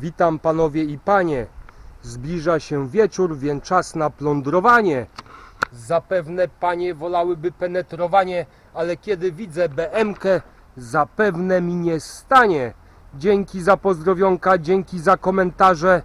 Witam panowie i panie. Zbliża się wieczór, więc czas na plądrowanie. Zapewne panie wolałyby penetrowanie, ale kiedy widzę BM-kę, zapewne mi nie stanie. Dzięki za pozdrowionka, dzięki za komentarze.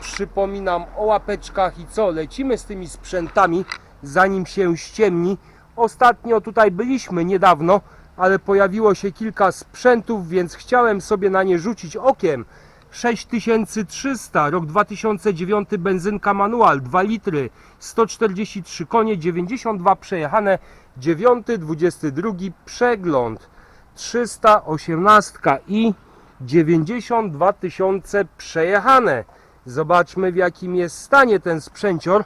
Przypominam o łapeczkach i co, lecimy z tymi sprzętami, zanim się ściemni. Ostatnio tutaj byliśmy niedawno, ale pojawiło się kilka sprzętów, więc chciałem sobie na nie rzucić okiem. 6300, rok 2009, benzynka manual, 2 litry, 143 konie, 92 przejechane, 9, 22 przegląd, 318 i 92 tysiące przejechane. Zobaczmy w jakim jest stanie ten sprzęcior.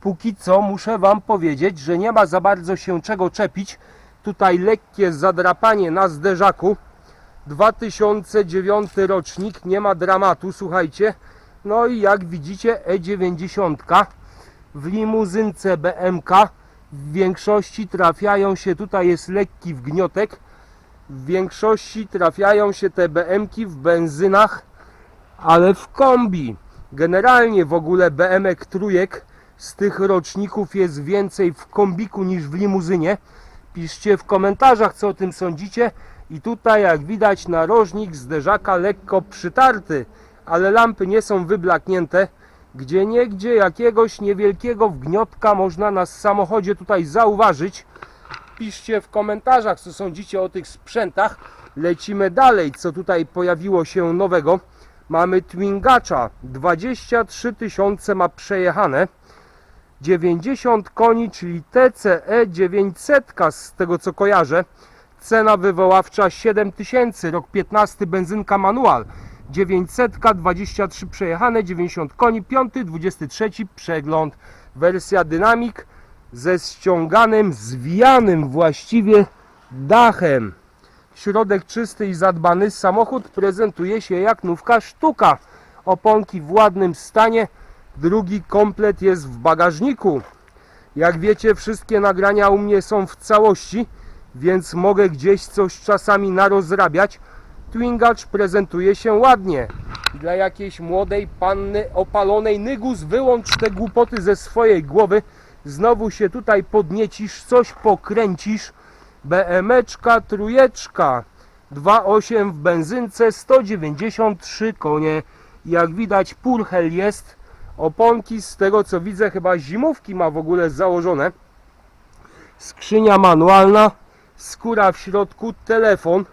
Póki co muszę Wam powiedzieć, że nie ma za bardzo się czego czepić. Tutaj lekkie zadrapanie na zderzaku. 2009 rocznik, nie ma dramatu, słuchajcie. No i jak widzicie E90 w limuzynce BMK w większości trafiają się, tutaj jest lekki wgniotek, w większości trafiają się te BMki w benzynach, ale w kombi. Generalnie w ogóle BMek trójek z tych roczników jest więcej w kombiku niż w limuzynie. Piszcie w komentarzach co o tym sądzicie. I tutaj jak widać narożnik zderzaka lekko przytarty, ale lampy nie są wyblaknięte. Gdzie niegdzie jakiegoś niewielkiego wgniotka można na samochodzie tutaj zauważyć. Piszcie w komentarzach co sądzicie o tych sprzętach. Lecimy dalej, co tutaj pojawiło się nowego. Mamy Twingacza, 23 tysiące ma przejechane. 90 koni, czyli TCE 900 z tego co kojarzę. Cena wywoławcza 7000, rok 15 benzynka manual. 900, 23 przejechane, 90 koni, 5, 23 przegląd. Wersja Dynamic ze ściąganym, zwijanym właściwie dachem. Środek czysty i zadbany. Samochód prezentuje się jak nówka sztuka. Oponki w ładnym stanie. Drugi komplet jest w bagażniku. Jak wiecie, wszystkie nagrania u mnie są w całości, więc mogę gdzieś coś czasami narozrabiać. Twingacz prezentuje się ładnie. Dla jakiejś młodej panny opalonej Nygus wyłącz te głupoty ze swojej głowy. Znowu się tutaj podniecisz, coś pokręcisz. BMeczka, trójeczka. 2,8 w benzynce, 193 konie. Jak widać purchel jest. Oponki z tego co widzę chyba zimówki ma w ogóle założone. Skrzynia manualna, skóra w środku, telefon.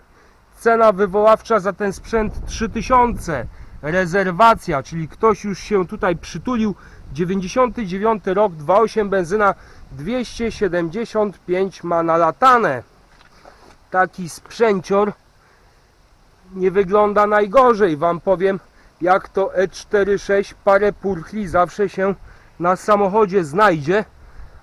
Cena wywoławcza za ten sprzęt 3000. Rezerwacja, czyli ktoś już się tutaj przytulił. 99 rok, 2,8 benzyna, 275 ma nalatane. Taki sprzęcior nie wygląda najgorzej. Wam powiem, jak to E46 parę purchli zawsze się na samochodzie znajdzie.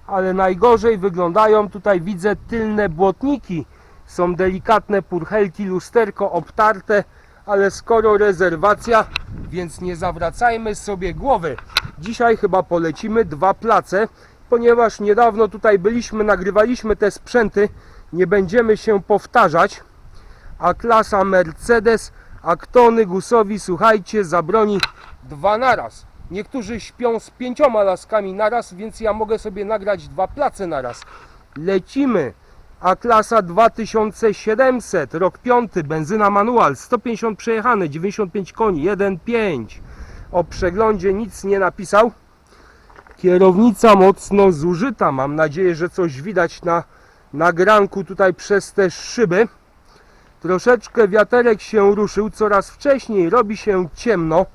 Ale najgorzej wyglądają tutaj widzę tylne błotniki. Są delikatne purchelki, lusterko obtarte, ale skoro rezerwacja, więc nie zawracajmy sobie głowy. Dzisiaj chyba polecimy dwa place, ponieważ niedawno tutaj byliśmy, nagrywaliśmy te sprzęty, nie będziemy się powtarzać. A klasa Mercedes, a kto Nygusowi, słuchajcie, zabroni dwa naraz. Niektórzy śpią z pięcioma laskami naraz, więc ja mogę sobie nagrać dwa place naraz. Lecimy. A klasa 2700, rok 5, benzyna manual, 150 przejechane, 95 koni, 1,5. O przeglądzie nic nie napisał. Kierownica mocno zużyta. Mam nadzieję, że coś widać na nagranku tutaj przez te szyby. Troszeczkę wiaterek się ruszył, coraz wcześniej robi się ciemno.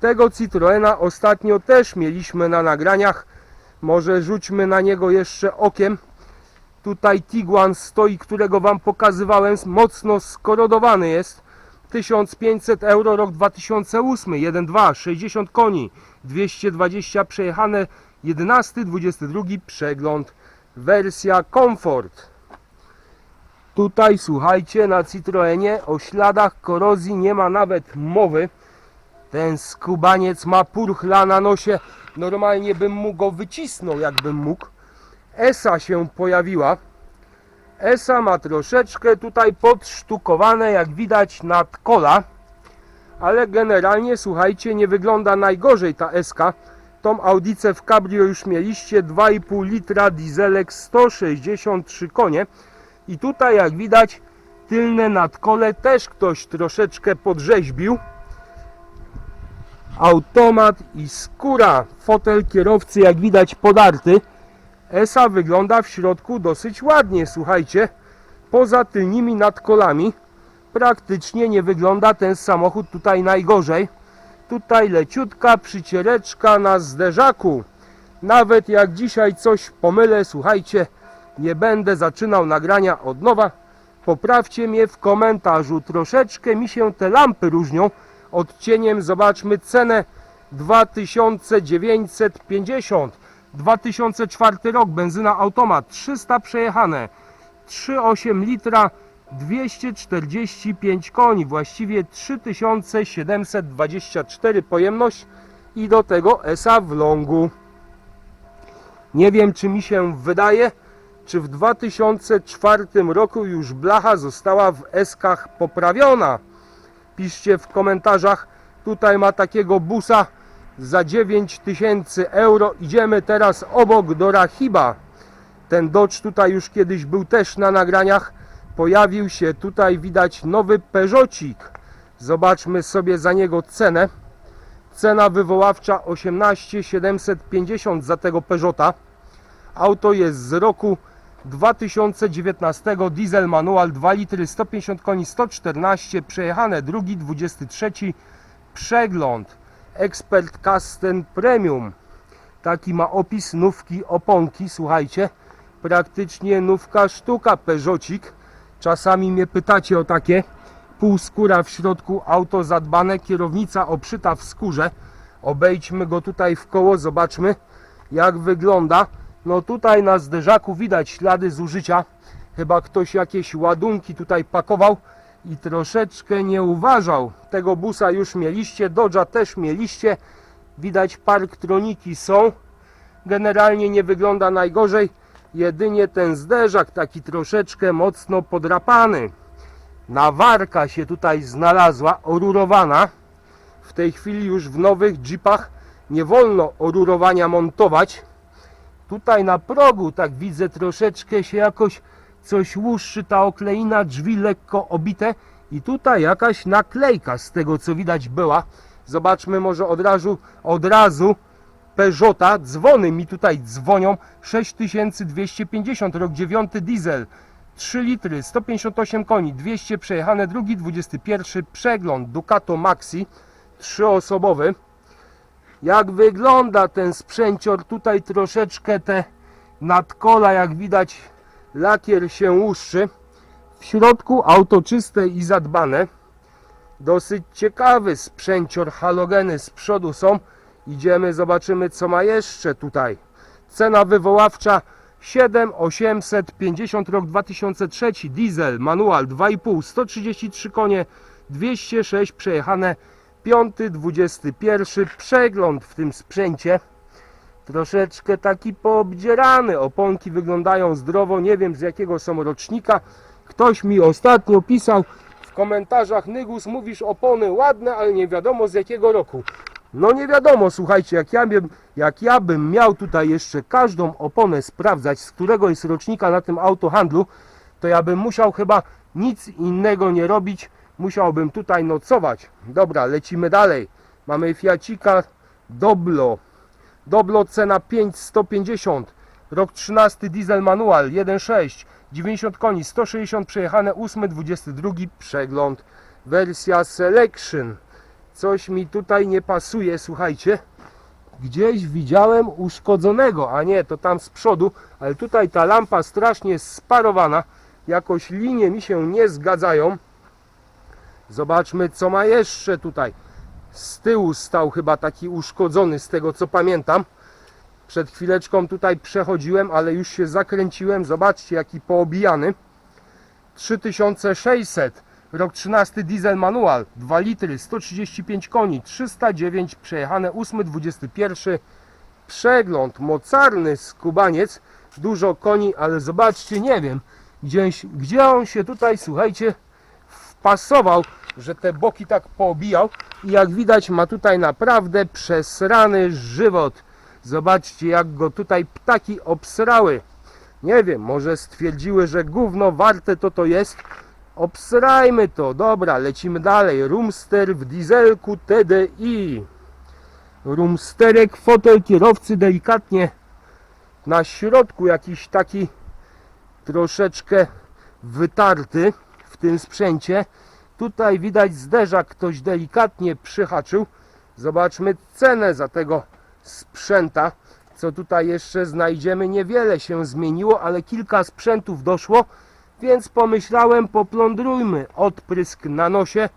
Tego Citroena ostatnio też mieliśmy na nagraniach. Może rzućmy na niego jeszcze okiem. Tutaj Tiguan stoi, którego Wam pokazywałem, mocno skorodowany jest. 1500 euro, rok 2008, 1.2, 60 koni, 220 przejechane, 11, 22 przegląd, wersja Comfort. Tutaj słuchajcie, na Citroenie o śladach korozji nie ma nawet mowy. Ten skubaniec ma purchla na nosie, normalnie bym mu go wycisnął, jakbym mógł. Esa się pojawiła. Esa ma troszeczkę tutaj podsztukowane, jak widać, nad kola. ale generalnie słuchajcie, nie wygląda najgorzej ta SK. Tą audicę w cabrio już mieliście 2,5 litra dieselek 163 konie i tutaj jak widać tylne nadkole też ktoś troszeczkę podrzeźbił automat i skóra. Fotel kierowcy jak widać podarty. ESA wygląda w środku dosyć ładnie słuchajcie. Poza tylnymi nadkolami praktycznie nie wygląda ten samochód tutaj najgorzej. Tutaj leciutka przyciereczka na zderzaku. Nawet jak dzisiaj coś pomylę słuchajcie nie będę zaczynał nagrania od nowa. Poprawcie mnie w komentarzu. Troszeczkę mi się te lampy różnią odcieniem. Zobaczmy cenę 2950 2004 rok benzyna automat 300 przejechane. 3,8 litra 245 koni właściwie 3724 pojemność i do tego ESA w longu. Nie wiem czy mi się wydaje czy w 2004 roku już blacha została w eskach poprawiona piszcie w komentarzach. Tutaj ma takiego busa za 9000 euro. Idziemy teraz obok do Rachiba. Ten Dodge tutaj już kiedyś był też na nagraniach. Pojawił się tutaj, widać nowy Peugeotik. Zobaczmy sobie za niego cenę. Cena wywoławcza 18 750 za tego Peugeota. Auto jest z roku 2019 diesel manual 2 litry 150 koni 114 przejechane drugi 23 przegląd. Expert Custom Premium. Taki ma opis nówki oponki słuchajcie. Praktycznie nówka sztuka Peugeotik. Czasami mnie pytacie o takie. Półskóra w środku auto zadbane kierownica obszyta w skórze. Obejdźmy go tutaj w koło zobaczmy jak wygląda no tutaj na zderzaku widać ślady zużycia. Chyba ktoś jakieś ładunki tutaj pakował i troszeczkę nie uważał. Tego busa już mieliście, Dodge'a też mieliście. Widać parktroniki są. Generalnie nie wygląda najgorzej. Jedynie ten zderzak taki troszeczkę mocno podrapany. Nawarka się tutaj znalazła, orurowana. W tej chwili już w nowych jeepach nie wolno orurowania montować Tutaj na progu, tak widzę, troszeczkę się jakoś coś łuszczy, ta okleina, drzwi lekko obite i tutaj jakaś naklejka z tego co widać była. Zobaczmy może od razu, od razu Peugeota, dzwony mi tutaj dzwonią, 6250, rok 9 diesel, 3 litry, 158 koni, 200 przejechane, drugi 21 przegląd, Ducato Maxi, trzyosobowy. Jak wygląda ten sprzęcior? Tutaj troszeczkę te nadkola, jak widać, lakier się łuszczy. W środku auto czyste i zadbane. Dosyć ciekawy sprzęcior, halogeny z przodu są. Idziemy, zobaczymy co ma jeszcze tutaj. Cena wywoławcza 7850 rok 2003 diesel manual 2,5 133 konie 206 przejechane 5, 21 przegląd w tym sprzęcie. Troszeczkę taki poobdzierany. Oponki wyglądają zdrowo. Nie wiem z jakiego są rocznika. Ktoś mi ostatnio pisał w komentarzach Nygus, mówisz opony ładne, ale nie wiadomo z jakiego roku. No nie wiadomo, słuchajcie, jak ja, jak ja bym miał tutaj jeszcze każdą oponę sprawdzać, z którego jest rocznika na tym autohandlu, to ja bym musiał chyba nic innego nie robić, musiałbym tutaj nocować. Dobra, lecimy dalej. Mamy Fiacika Doblo. Doblo cena 5150. Rok 13 diesel manual 1.6. 90 koni, 160 przejechane, 8, 22 przegląd. Wersja Selection. Coś mi tutaj nie pasuje, słuchajcie. Gdzieś widziałem uszkodzonego, a nie, to tam z przodu, ale tutaj ta lampa strasznie sparowana. Jakoś linie mi się nie zgadzają. Zobaczmy co ma jeszcze tutaj. Z tyłu stał chyba taki uszkodzony z tego co pamiętam. Przed chwileczką tutaj przechodziłem, ale już się zakręciłem. Zobaczcie jaki poobijany. 3600. Rok 13 diesel manual. 2 litry, 135 koni, 309 przejechane, 8, 21. Przegląd mocarny skubaniec. Dużo koni, ale zobaczcie, nie wiem gdzieś, gdzie on się tutaj, słuchajcie, pasował, że te boki tak poobijał i jak widać ma tutaj naprawdę przesrany żywot. Zobaczcie jak go tutaj ptaki obsrały. Nie wiem, może stwierdziły, że gówno warte to to jest. Obsrajmy to. Dobra, lecimy dalej. Roomster w dieselku TDI. Roomsterek, fotel kierowcy delikatnie na środku jakiś taki troszeczkę wytarty tym sprzęcie. Tutaj widać zderzak ktoś delikatnie przyhaczył. Zobaczmy cenę za tego sprzęta. Co tutaj jeszcze znajdziemy? Niewiele się zmieniło, ale kilka sprzętów doszło, więc pomyślałem poplądrujmy. Odprysk na nosie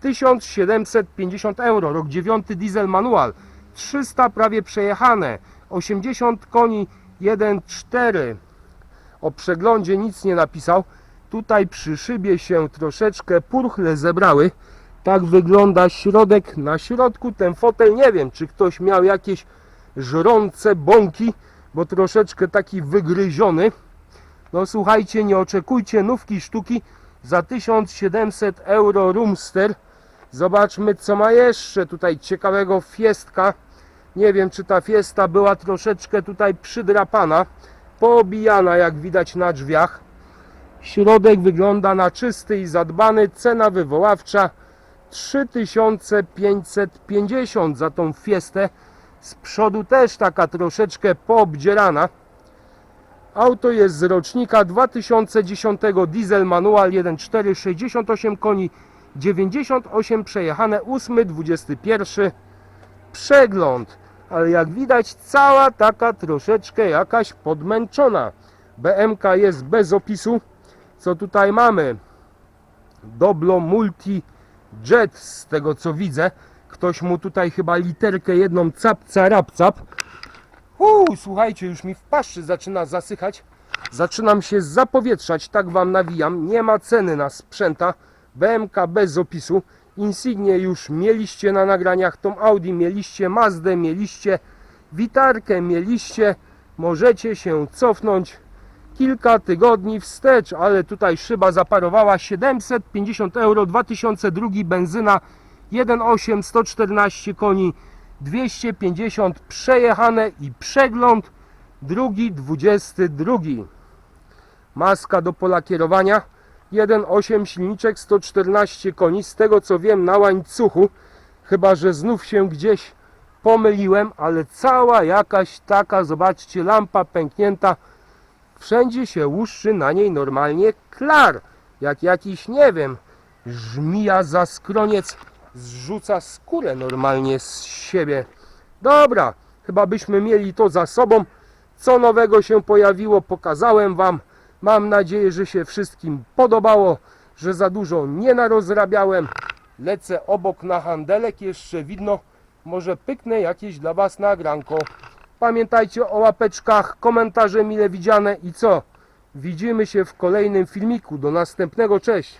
1750 euro, rok 9 diesel manual, 300 prawie przejechane, 80 koni 1.4. O przeglądzie nic nie napisał. Tutaj przy szybie się troszeczkę purchle zebrały. Tak wygląda środek. Na środku ten fotel, nie wiem czy ktoś miał jakieś żrące bąki, bo troszeczkę taki wygryziony. No słuchajcie, nie oczekujcie nówki sztuki za 1700 euro Roomster. Zobaczmy co ma jeszcze tutaj ciekawego Fiestka. Nie wiem czy ta Fiesta była troszeczkę tutaj przydrapana, poobijana jak widać na drzwiach. Środek wygląda na czysty i zadbany. Cena wywoławcza 3550 za tą Fiestę. Z przodu też taka troszeczkę poobdzierana. Auto jest z rocznika 2010 diesel manual 1.4 68 koni 98 przejechane 8 21 przegląd ale jak widać cała taka troszeczkę jakaś podmęczona BMK jest bez opisu co tutaj mamy Doblo Multi Jet z tego co widzę ktoś mu tutaj chyba literkę jedną capca rapcap Uuu, słuchajcie, już mi w paszczy zaczyna zasychać. Zaczynam się zapowietrzać, tak wam nawijam. Nie ma ceny na sprzęta. BMK bez opisu. Insignie już mieliście na nagraniach. Tą Audi mieliście, Mazdę mieliście, Witarkę mieliście. Możecie się cofnąć kilka tygodni wstecz, ale tutaj szyba zaparowała 750 euro, 2002 benzyna 1.8, 114 koni, 250 przejechane i przegląd drugi 22 maska do pola kierowania 1.8 silniczek 114 koni. Z tego co wiem na łańcuchu chyba że znów się gdzieś pomyliłem ale cała jakaś taka zobaczcie lampa pęknięta wszędzie się łuszczy na niej normalnie klar jak jakiś nie wiem żmija za skroniec zrzuca skórę normalnie z siebie. Dobra, chyba byśmy mieli to za sobą. Co nowego się pojawiło, pokazałem Wam. Mam nadzieję, że się wszystkim podobało, że za dużo nie narozrabiałem. Lecę obok na handelek, jeszcze widno. Może pyknę jakieś dla Was nagranko. Pamiętajcie o łapeczkach, komentarze mile widziane i co? Widzimy się w kolejnym filmiku. Do następnego, cześć!